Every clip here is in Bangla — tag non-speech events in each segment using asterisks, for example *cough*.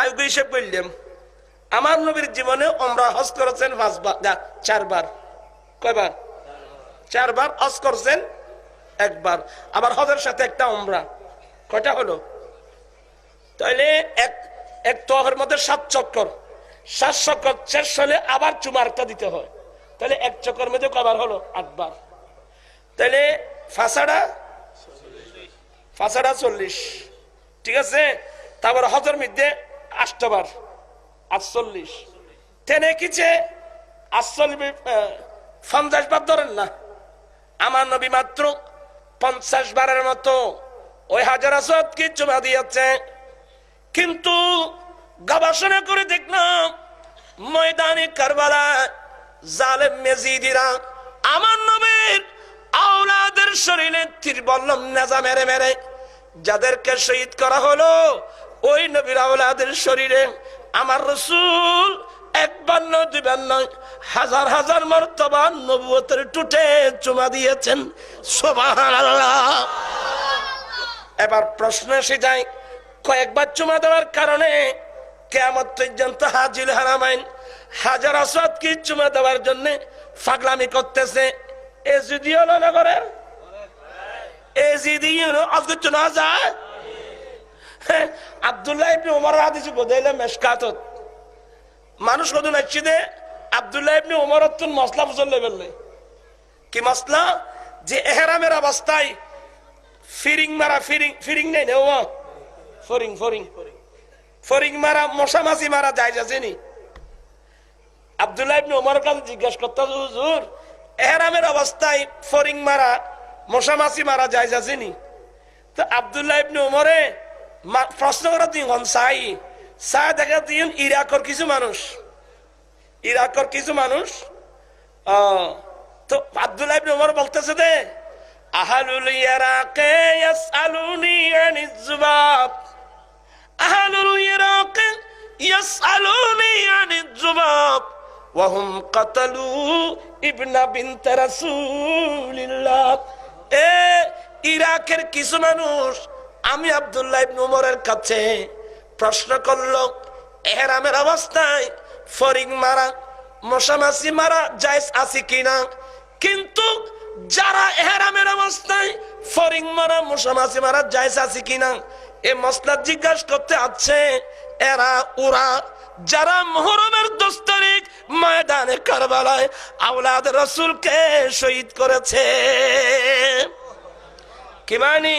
আয়োগ হিসেব করলাম আমার নবীর জীবনে ওমরা হজ করেছেন চারবার। কয়বার? চারবার হজ করছেন, একবার। আবার হজের সাথে একটা ওমরা কয়টা হলো? তাহলে এক এক তহের মধ্যে সাত চক্কর। সাত চক্কর শেষ হলে আবার চুমারটা দিতে হয়। তাহলে এক চক্কর মধ্যে কবার হলো? আটবার। তাহলে ফাঁসাড়া ফাঁসাড়া চল্লিশ। ঠিক আছে? তারপর হজের মধ্যে আষ্টবার, আটচল্লিশ। তেনে কিছে আটচল্লিশ পঞ্চাশ বার ধরেন না। আমার নবী মাত্র পঞ্চাশ বারের মতো ওই হাজার আসদ কি চুমা দিয়েছে। কিন্তু গবেষণা করে দেখলাম, ময়দানে কারবালা জালেম মেজিদিরা আমার নবীর আওলাদের শরীরে তীর বললাম নেজা মেরে মেরে, যাদেরকে শহীদ করা হলো ওই নবীর আওলাদের শরীরে আমার রসুল একবার নয় দুবার নয় হাজার হাজার মর্তবা নবুয়তের টুটে চুমা দিয়েছেন। সুবহানাল্লাহ। এবার প্রশ্ন এসে যায়, কয়েকবার চুমা দেওয়ার কারণে কেমন পর্যন্ত হাজির হারামাইন। হাজার আসাদ কি চুমা দেওয়ার জন্য ফাগলামি করতেছে? এ যদি হলো নগরের? এ যদি হলো আজকে চুনা যায়? *laughs* আব্দুল্লাহ ইবনে ওমর হাদিস বদাইলে মেশকাতত। মানুষ কত নাচছি দে? আব্দুল্লাহ ইবনে ওমর তুন মশলা ফুসল লেভেল কি মশলা? যে এহরামের অবস্থায় ফিরিং মারা ফিরিং ফিরিং নেই না ও ফরিং ফরিং। ফরিং মারা, মশা মাছি মারা যায় যাচ্ছেনি আব্দুল্লাহ ইবনে ওমর কাছে জিজ্ঞেস করতে হুজুর, এহরামের অবস্থায় ফরিং মারা, মশা মাছি মারা যায় যাচ্ছেনি তো আব্দুল্লাহ ইবনে ওমরে প্রশ্ন করা তুই হন সাই সা দেখা তুই ইরাকর কিছু মানুষ। ইরাকর কিছু মানুষ তো আব্দুল্লাহ ইবনে ওমর বলতেছে দে আহালুল ইয়ারাকে ইয়াসআলুনি আনিজ জুবাব। আহালুল ইয়ারাকে ইয়াসআলুনি আনিজ জুবাব। ওয়াহুম কাতালু ইবনা বিনত রাসূলিল্লাহ। এ, ইরাকের কিছু মানুষ আমি আব্দুল্লাহ ইবনে উমরের কাছে প্রশ্ন করল, এহরামের অবস্থায় ফরিং মারা মশামাসি মারা, জায়েজ আছে কিনা? কিন্তু যারা এহরামের অবস্থায় ফরিং মারা মশামাসি মারা, জায়েজ আছে কিনা? এ মশলা জিজ্ঞাসা করতে আছে, এরা, ওরা, যারা মোহরমের দশ তারিখ ময়দানে কারবালায় আওলাদ রসুলকে শহীদ করেছে। কি মানি?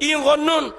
İngonun